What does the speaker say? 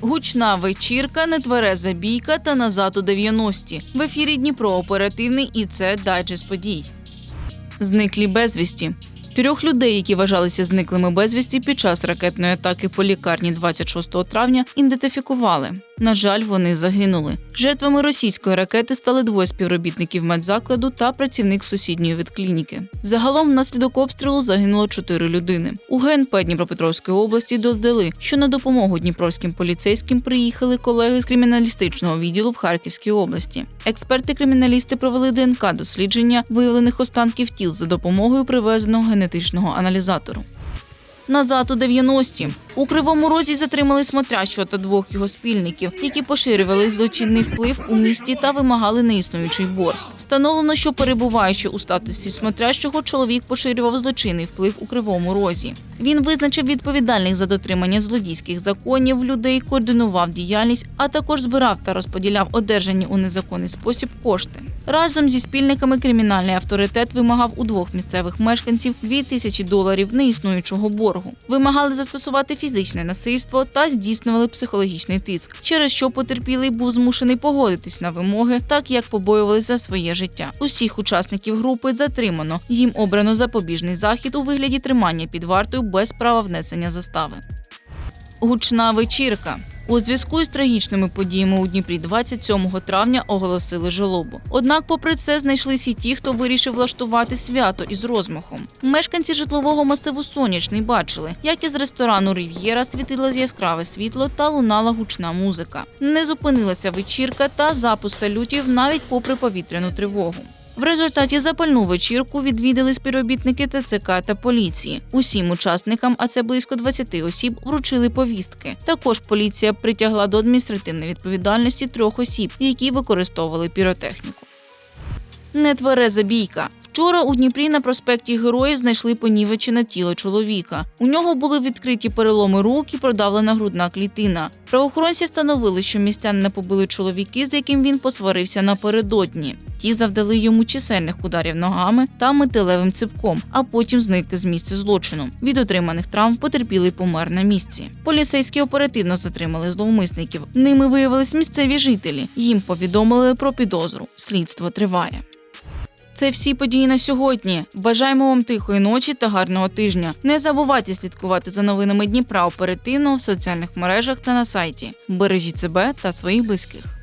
Гучна вечірка, нетвереза бійка та назад у 90-ті. В ефірі Дніпро оперативний і це дайджест подій. Зниклі безвісті. Трьох людей, які вважалися зниклими безвісті під час ракетної атаки по лікарні 26 травня, ідентифікували. На жаль, вони загинули. Жертвами російської ракети стали двоє співробітників медзакладу та працівник сусідньої ветклініки. Загалом внаслідок обстрілу загинуло чотири людини. У ГНП Дніпропетровської області додали, що на допомогу дніпровським поліцейським приїхали колеги з криміналістичного відділу в Харківській області. Експерти-криміналісти провели ДНК дослідження виявлених останків тіл за допомогою привезеного генетичного аналізатору. Назад у 90-ті. У кривому розі затримали смотрящого та двох його спільників, які поширювали злочинний вплив у місті та вимагали неіснуючий борг. Встановлено, що перебуваючи у статусі смотрящого, чоловік поширював злочинний вплив у кривому розі. Він визначив відповідальних за дотримання злодійських законів людей, координував діяльність, а також збирав та розподіляв одержані у незаконний спосіб кошти. Разом зі спільниками кримінальний авторитет вимагав у двох місцевих мешканців 2 тисячі доларів неіснуючого боргу. Вимагали застосувати фізичне насильство та здійснювали психологічний тиск, через що потерпілий був змушений погодитись на вимоги, так як побоювалися за своє життя. Усіх учасників групи затримано. Їм обрано запобіжний захід у вигляді тримання під вартою без права внесення застави. Гучна вечірка. У зв'язку із трагічними подіями у Дніпрі 27 травня оголосили жалобу. Однак, попри це, знайшлися й ті, хто вирішив влаштувати свято із розмахом. Мешканці житлового масиву Сонячний бачили, як із ресторану Рів'єра світило яскраве світло та лунала гучна музика. Не зупинилася вечірка та запуск салютів навіть попри повітряну тривогу. В результаті запальну вечірку відвідали співробітники ТЦК та поліції. Усім учасникам, а це близько 20 осіб, вручили повістки. Також поліція притягла до адміністративної відповідальності трьох осіб, які використовували піротехніку. Нетвереза бійка. Вчора у Дніпрі на проспекті Героїв знайшли понівечене тіло чоловіка. У нього були відкриті переломи рук і продавлена грудна клітина. Правоохоронці встановили, що містян побили чоловіки, з яким він посварився напередодні. Ті завдали йому чисельних ударів ногами та металевим ципком, а потім зникли з місця злочину. Від отриманих травм потерпілий помер на місці. Поліцейські оперативно затримали зловмисників. Ними виявились місцеві жителі. Їм повідомили про підозру. Слідство триває. Це всі події на сьогодні. Бажаємо вам тихої ночі та гарного тижня. Не забувайте слідкувати за новинами Дніпра оперативно в соціальних мережах та на сайті. Бережіть себе та своїх близьких.